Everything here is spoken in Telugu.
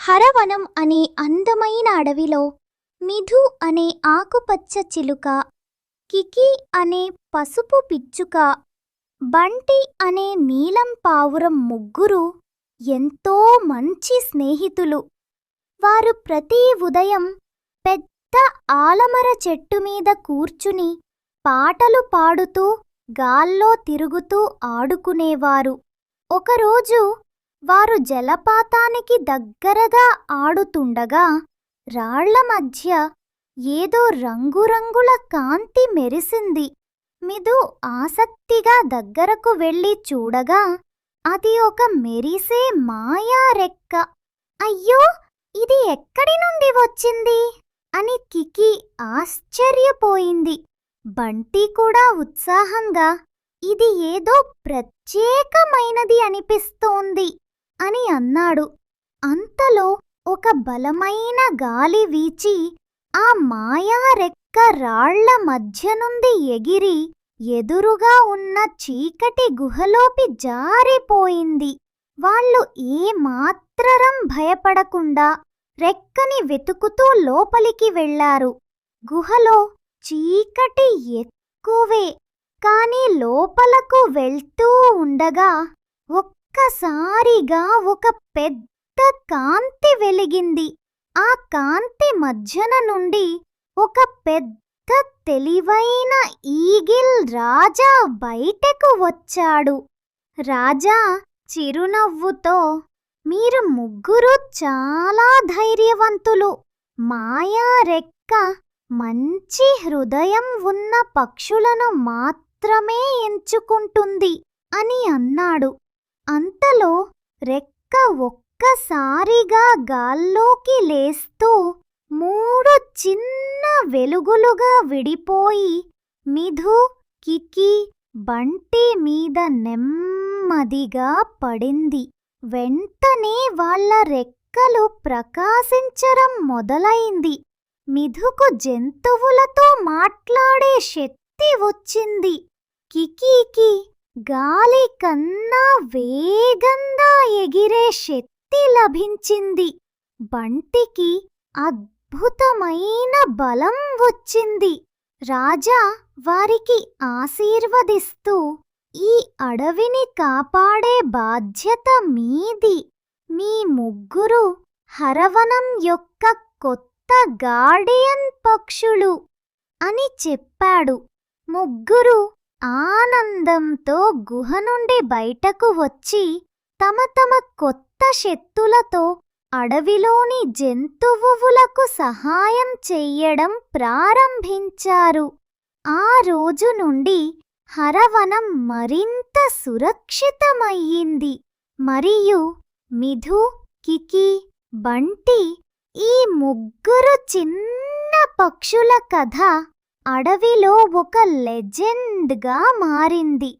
హరవనం అనే అందమైన అడవిలో మిధు అనే ఆకుపచ్చ చిలుక కికి అనే పసుపు పిచ్చుక బంటి అనే నీలం పావురం ముగ్గురు ఎంతో మంచి స్నేహితులు. వారు ప్రతి ఉదయం పెద్ద ఆలమర చెట్టు మీద కూర్చుని పాటలు పాడుతూ గాల్లో తిరుగుతూ ఆడుకునేవారు. ఒకరోజు వారు జలపాతానికి దగ్గరగా ఆడుతుండగా రాళ్ళ మధ్య ఏదో రంగురంగుల కాంతి మెరిసింది. మిదు ఆసక్తిగా దగ్గరకు వెళ్ళి చూడగా అది ఒక మెరిసే మాయా రెక్క. అయ్యో ఇది ఎక్కడి నుండి వచ్చింది? అని కికి ఆశ్చర్యపోయింది. బంటి కూడా ఉత్సాహంగా ఇది ఏదో ప్రత్యేకమైనది అనిపిస్తోంది. అని అన్నాడు. అంతలో ఒక బలమైన గాలి వీచి ఆ మాయా రెక్క రాళ్ళ మధ్య నుండి ఎగిరి ఎదురుగా ఉన్న చీకటి గుహలోపి జారిపోయింది. వాళ్ళు ఏమాత్రరం భయపడకుండా రెక్కని వెతుకుతూ లోపలికి వెళ్ళారు గుహలో చీకటి ఎక్కువే కాని లోపలకు వెళ్తూ ఉండగా ఒక్కసారిగా ఒక పెద్ద కాంతి వెలిగింది. ఆ కాంతి మధ్యన నుండి ఒక పెద్ద తెలివైన ఈగిల్ రాజా బయటకు వచ్చాడు. రాజా చిరునవ్వుతో మీరు ముగ్గురు చాలా ధైర్యవంతులు. మాయా రెక్క మంచి హృదయం ఉన్న పక్షులను మాత్రమే ఎంచుకుంటుంది అని అన్నాడు. అంతలో రెక్క ఒక్కసారిగా గాల్లోకి లేస్తూ మూడు చిన్న వెలుగులుగా విడిపోయి మిధు కికి బంటి మీద నెమ్మదిగా పడింది. వెంటనే వాళ్ళ రెక్కలు ప్రకాశించడం మొదలైంది. మిధుకు జంతువులతో మాట్లాడే శక్తి వచ్చింది. కికీకి గాలి కన్నా వేగంగా ఎగిరే శక్తి లభించింది. బంటికి అద్భుతమైన బలం వచ్చింది. రాజా వారికి ఆశీర్వదిస్తూ ఈ అడవిని కాపాడే బాధ్యత మీది. మీ ముగ్గురు హరవనం యొక్క కొత్త గార్డియన్ పక్షులు అని చెప్పాడు. ముగ్గురు ఆనందంతో గుహ నుండి బయటకు వచ్చి తమ తమ కొత్త శక్తులతో అడవిలోని జంతువులకు సహాయం చెయ్యడం ప్రారంభించారు. ఆ రోజు నుండి హరవనం మరింత సురక్షితమయ్యింది. మరియు మిధు కికి బంటి ఈ ముగ్గురు చిన్న పక్షుల కథ అడవిలో ఒక లెజెండ్గా మారింది.